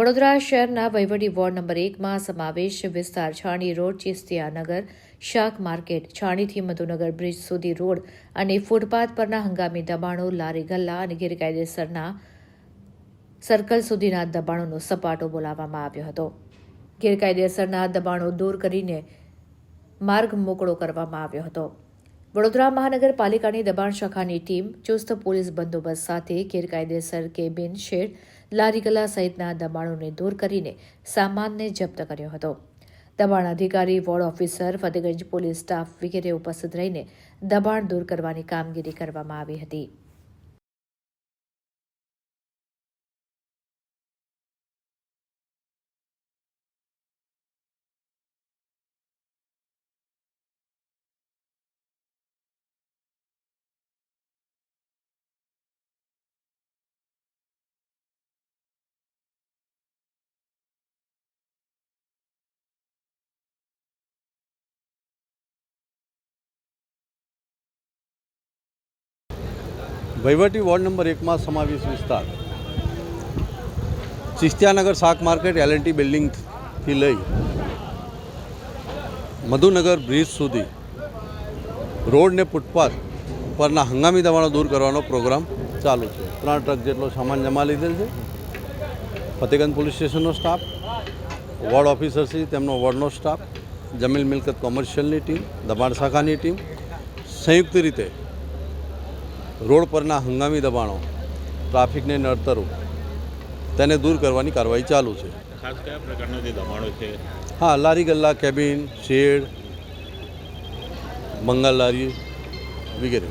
વડોદરા શહેરના વહીવટી ward number એકમાં સમાવેશ વિસ્તાર છાણી રોડ ચિસ્તિયાનગર શાક માર્કેટ, છાણીથી મધુનગર બ્રિજ સુધી રોડ અને ફૂટપાથ પરના હંગામી દબાણો, લારી ગલ્લા અને ગેરકાયદેસરના સર્કલ સુધીના દબાણોનો સપાટો બોલાવવામાં આવ્યો હતો. ગેરકાયદેસરના દબાણો દૂર કરીને માર્ગ મોકળો કરવામાં આવ્યો હતો. વડોદરા મહાનગરપાલિકાની દબાણ શાખાની ટીમ ચુસ્ત પોલીસ બંદોબસ્ત સાથે ગેરકાયદેસર કેબિન શેડ લારીગલા સહિતના દબાણોને દૂર કરીને સામાનને જપ્ત કર્યો હતો. દબાણ અધિકારી, ward officer, Fatehganj police staff વગેરે ઉપસ્થિત રહીને દબાણ દૂર કરવાની કામગીરી કરવામાં આવી હતી. વહીવટી વોર્ડ નંબર એકમાં સમાવેશ વિસ્તાર. ચિસ્તિયાનગર શાક માર્કેટ એલએનટી બિલ્ડિંગથી લઈ મધુનગર બ્રિજ સુધી રોડને ફૂટપાથ પરના હંગામી દબાણો દૂર કરવાનો પ્રોગ્રામ ચાલુ છે. ત્રણ ટ્રક જેટલો સામાન જમા લીધેલ છે. ફતેગંજ પોલીસ સ્ટેશનનો સ્ટાફ વોર્ડ ઓફિસરશ્રી તેમનો વોર્ડનો સ્ટાફ જમીલ મિલકત કોમર્શિયલની ટીમ દબાણ શાખાની ટીમ સંયુક્ત રીતે રોડ પરના હંગામી દબાણો ટ્રાફિકને નડતરો તેને દૂર કરવાની કાર્યવાહી ચાલુ છે. ખાસ કયા પ્રકારના જે દબાણો છે? હા લારી ગલ્લા કેબિન શેડ મંગલ લારી વગેરે